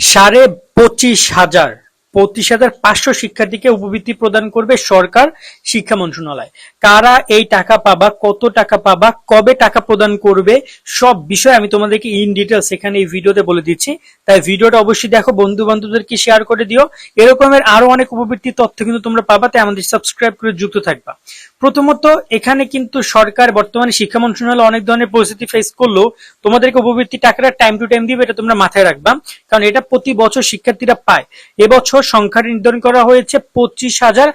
সাড়ে পঁচিশ হাজার। পঁচিশ হাজার পাঁচশো শিক্ষার্থীকে উপবৃত্তি প্রদান করবে সরকার শিক্ষা মন্ত্রণালয়। কারা এই টাকা পাবা, কত টাকা পাবা, কবে টাকা প্রদান করবে, সব বিষয় আমি তোমাদেরকে ইন ডিটেলস এখানে এই ভিডিওতে বলে দিচ্ছি। তাই ভিডিওটা অবশ্যই দেখো বন্ধু বান্ধবদেরকে শেয়ার করে দিও। এরকমের আরও অনেক উপবৃত্তি তথ্য কিন্তু তোমরা পাবা, তাই আমাদের সাবস্ক্রাইব করে যুক্ত থাকবা। প্রথমত, এখানে কিন্তু সরকার, বর্তমানে শিক্ষা মন্ত্রণালয় অনেক ধরনের পরিস্থিতি ফেস করল। তোমাদেরকে উপবৃত্তি টাকাটা টাইম টু টাইম দিবে, এটা তোমরা মাথায় রাখবা। কারণ এটা প্রতি বছর শিক্ষার্থীরা পায়। এবছর সংখ্যা নির্ধারণ করা হয়েছে পঁচিশ হাজার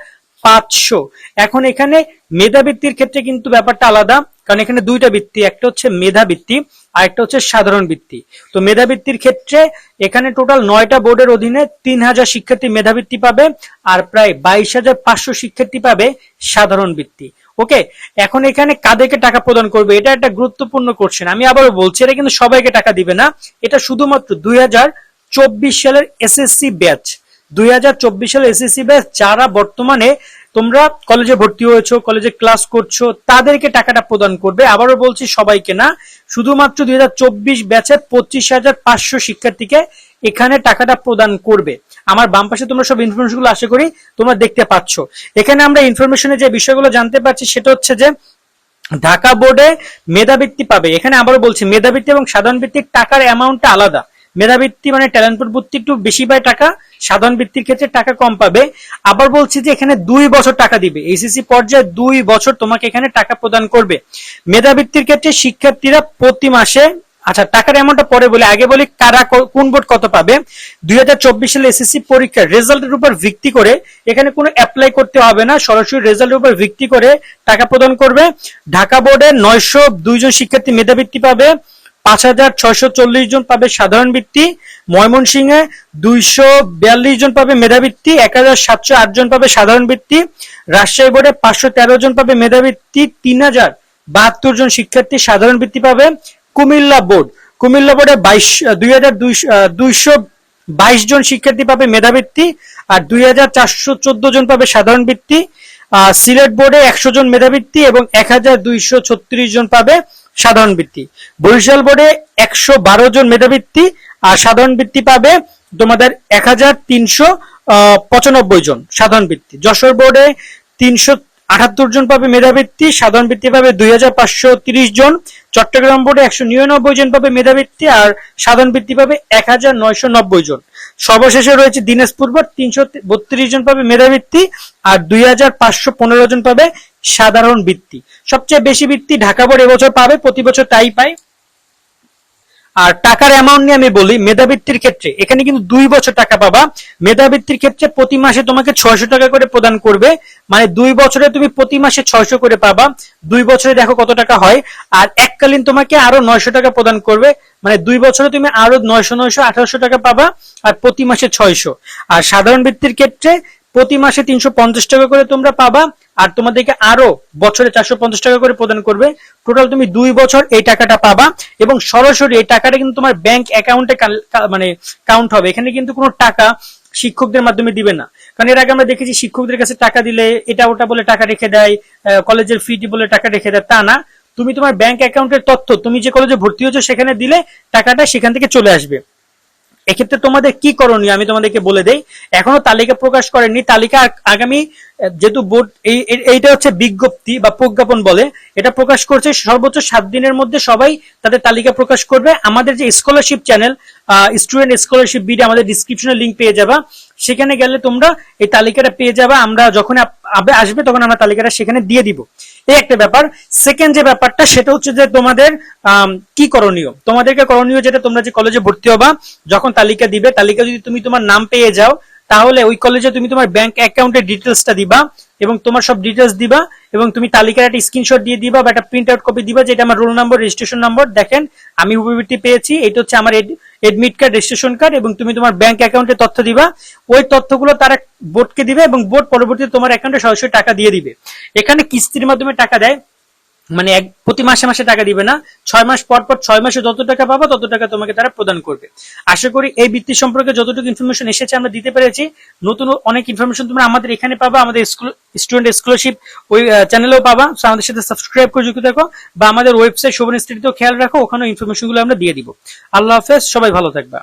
পাঁচশো। এখন এখানে মেধাবৃত্তির ক্ষেত্রে কিন্তু ব্যাপারটা আলাদা, কারণ এখানে দুইটা বৃত্তি, একটা হচ্ছে মেধাবৃত্তি আর একটা হচ্ছে সাধারণ বৃত্তি। তো মেধাবৃত্তির ক্ষেত্রে এখানে টোটাল নয়টা বোর্ডের অধীনে তিন হাজার শিক্ষার্থী মেধাবৃত্তি পাবে আর প্রায় বাইশ হাজার পাঁচশো শিক্ষার্থী পাবে সাধারণ বৃত্তি। ওকে, এখন এখানে কাদেরকে টাকা প্রদান করবে? এটা একটা গুরুত্বপূর্ণ কোশ্চেন আমি আবারও বলছি, এটা কিন্তু সবাইকে টাকা দিবে না। এটা শুধুমাত্র দুই হাজার চব্বিশ সালের এসএসসি ব্যাচ। দুই সালের এসএসসি ব্যাচ যারা বর্তমানে তোমরা কলেজে ভর্তি হয়েছো কলেজে ক্লাস করছ, তাদেরকে টাকাটা প্রদান করবে। আবারও বলছি সবাইকে না, শুধুমাত্র দুই হাজার চব্বিশ ব্যাচের পঁচিশ হাজার পাঁচশো শিক্ষার্থীকে এখানে টাকাটা প্রদান করবে। আমার বাম পাশে তোমরা সব ইনফরমেশনগুলো আশা করি তোমরা দেখতে পাচ্ছ। এখানে আমরা ইনফরমেশনে যে বিষয়গুলো জানতে পারছি, সেটা হচ্ছে যে ঢাকা বোর্ডে মেধাবৃত্তি পাবে। এখানে আবারও বলছি, মেধাবৃত্তি এবং সাধারণ ভিত্তিক টাকার অ্যামাউন্টটা আলাদা। মেধাবৃত্তি মানে ট্যালেন্টপুর বৃত্তি একটু বেশি পায় টাকা, সাধারণ বৃত্তির ক্ষেত্রে টাকা কম পাবে। আবার বলছি যে এখানে দুই বছর টাকা দিবে। এইচএসসি পর্যায়ে দুই বছর তোমাকে এখানে টাকা প্রদান করবে। মেধাবৃত্তির ক্ষেত্রে শিক্ষার্থীরা প্রতি মাসে আচ্ছা টাকার অ্যামাউন্টটা পরে বলে, আগে বলি কারা কোন বোর্ড কত পাবে। দুই হাজার চব্বিশ সালে এসএসসি পরীক্ষার রেজাল্টের উপর ভিত্তি করে এখানে কোনো অ্যাপ্লাই করতে হবে না, সরাসরি রেজাল্টের উপর ভিত্তি করে টাকা প্রদান করবে। ঢাকা বোর্ডে নয়শো দুইজন শিক্ষার্থী মেধাবৃত্তি পাবে। পাঁচ হাজার ছয়শো চল্লিশ জন পাবে সাধারণ বৃত্তি, ময়মনসিংহে দুইশো বিয়াল্লিশ জন পাবে মেধাবৃত্তি এক হাজার সাতশো আট জন পাবে সাধারণ বৃত্তি, রাজশাহী বোর্ডে পাঁচশো তেরো জন পাবে মেধাবৃত্তি তিন হাজার বাহাত্তর জন শিক্ষার্থী সাধারণ বৃত্তি পাবে কুমিল্লা বোর্ড। কুমিল্লা বোর্ডে বাইশ দুই হাজার দুইশো বাইশ জন শিক্ষার্থী পাবে মেধাবৃত্তি আর দুই হাজার চারশো চোদ্দ জন পাবে সাধারণ বৃত্তি। সিলেট বোর্ডে একশো জন মেধাবৃত্তি এবং এক হাজার দুইশো ছত্রিশ জন পাবে সাধারণ বৃত্তি। বরিশাল বোর্ডে একশো বারো জন মেধাবৃত্তি আর সাধারণ বৃত্তি পাবে তোমাদের এক হাজার তিনশো পঁচানব্বই জন সাধারণ বৃত্তি। যশোর বোর্ডে তিনশো আটাত্তর জন পাবে মেধাবৃত্তি, সাধারণ বৃত্তি পাবে দুই হাজার পাঁচশো তিরিশ জন। চট্টগ্রাম বোর্ডে একশো নিরানব্বই জন পাবে মেধাবৃত্তি আর সাধারণ বৃত্তি পাবে এক হাজার নয়শো নব্বই জন। সর্বশেষে রয়েছে দিনাজপুর বোর্ড, তিনশো বত্রিশ জন পাবে মেধাবৃত্তি আর দুই হাজার পাঁচশো পনেরো জন পাবে সাধারণ বৃত্তি। সবচেয়ে বেশি বৃত্তি ঢাকা বোর্ড এবছর পাবে, প্রতি বছর তাই পায়। আর টাকার অ্যামাউন্ট নিয়ে আমি বলি, মেধাবৃত্তির ক্ষেত্রে, এখানে কিন্তু দুই বছর টাকা পাবা। মেধাবৃত্তির ক্ষেত্রে প্রতি মাসে তোমাকে ছয়শো টাকা করে প্রদান করবে। মানে দুই বছরে তুমি প্রতি মাসে ছয়শো করে পাবা। দুই বছরে দেখো কত টাকা হয়। আর এককালীন তোমাকে আরও নয়শো টাকা প্রদান করবে। মানে দুই বছরে তুমি আরও নয়শো নয়শো, আঠারোশো টাকা পাবা। আর প্রতি মাসে ছয়শো। আর সাধারণ বৃত্তির ক্ষেত্রে প্রতি মাসে তিনশো পঞ্চাশ টাকা করে তোমরা পাবা, আর তোমাদেরকে আরও বছরে চারশো পঞ্চাশ টাকা করে প্রদান করবে। টোটাল তুমি দুই বছর এই টাকাটা পাবা, এবং সরাসরি এই টাকাটা কিন্তু তোমার ব্যাংক অ্যাকাউন্টে মানে কাউন্ট হবে। এখানে কিন্তু কোনো টাকা শিক্ষকদের মাধ্যমে দিবে না। কারণ এর আগে আমরা দেখেছি শিক্ষকদের কাছে টাকা দিলে এটা ওটা বলে টাকা রেখে দেয় কলেজের ফিটি বলে টাকা রেখে দেয়, তা না। তুমি তোমার ব্যাংক অ্যাকাউন্টের তথ্য, তুমি যে কলেজে ভর্তি হয়েছো সেখানে দিলে টাকাটা সেখান থেকে চলে আসবে। এক্ষেত্রে তোমাদের কি করণীয় আমি তোমাদেরকে বলে দেই। এখনও তালিকা প্রকাশ করেননি। তালিকা আগামী যেহেতু বোর্ড, এই- এইটা হচ্ছে বিজ্ঞপ্তি বা প্রজ্ঞাপন বলে। এটা প্রকাশ করছে সর্বোচ্চ সাত দিনের মধ্যে সবাই তাদের তালিকা প্রকাশ করবে। আমাদের যে scholarship channel student scholarship BD আমাদের ডিসক্রিপশনে লিঙ্ক পেয়ে যাবা। সেখানে গেলে তোমরা এই তালিকাটা পেয়ে যাবা। আমরা যখন আসবে তখন আমরা তালিকাটা সেখানে দিয়ে দিব। এই একটা ব্যাপার। সেকেন্ড যে ব্যাপারটা, সেটা হচ্ছে যে তোমাদের কি করণীয়? তোমাদেরকে করণীয় যেটা তোমরা যে কলেজে ভর্তি হবা, যখন তালিকা দিবে, তালিকা যদি তুমি তোমার নাম পেয়ে যাও, তাহলে ওই কলেজে তুমি তোমার ব্যাংক অ্যাকাউন্টের ডিটেলসটা দিবা এবং তোমার সব ডিটেলস দিবা এবং তুমি তালিকার একটা স্ক্রিনশট দিয়ে দিবা বা একটা প্রিন্ট আউট কপি দিবা, যেটা আমার রোল নাম্বার রেজিস্ট্রেশন নম্বর দেখেন, আমি উপবৃত্তি পেয়েছি। এটা হচ্ছে আমার এডমিট কার্ড রেজিস্ট্রেশন কার্ড এবং তুমি তোমার ব্যাংক অ্যাকাউন্টের তথ্য দিবা। ওই তথ্যগুলো তারা বোর্ডকে দিবে এবং বোর্ড পরবর্তীতে তোমার অ্যাকাউন্টে সরাসরি টাকা দিয়ে দিবে। এখানে কিস্তির মাধ্যমে টাকা দেয়। মানে এক প্রতি মাসে মাসে টাকা দিবে না। ছয় মাস পর পর ছয় মাসে যত টাকা পাবা, তত টাকা তোমাকে তারা প্রদান করবে। আশা করি এই বৃত্তি সম্পর্কে যতটুকু ইনফরমেশন এসেছে আমরা দিতে পেরেছি। নতুন অনেক ইনফরমেশন তোমরা আমাদের এখানে পাবা, আমাদের স্টুডেন্ট স্কলারশিপ ওই চ্যানেলেও পাবা। আমাদের সাথে সাবস্ক্রাইব করে যুক্ত থাকো বা আমাদের ওয়েবসাইট শোভন স্ট্রিটেও খেয়াল রাখো ওখানে ইনফরমেশনগুলো আমরা দিয়ে দিব। আল্লাহ হাফেজ, সবাই ভালো থাকবা।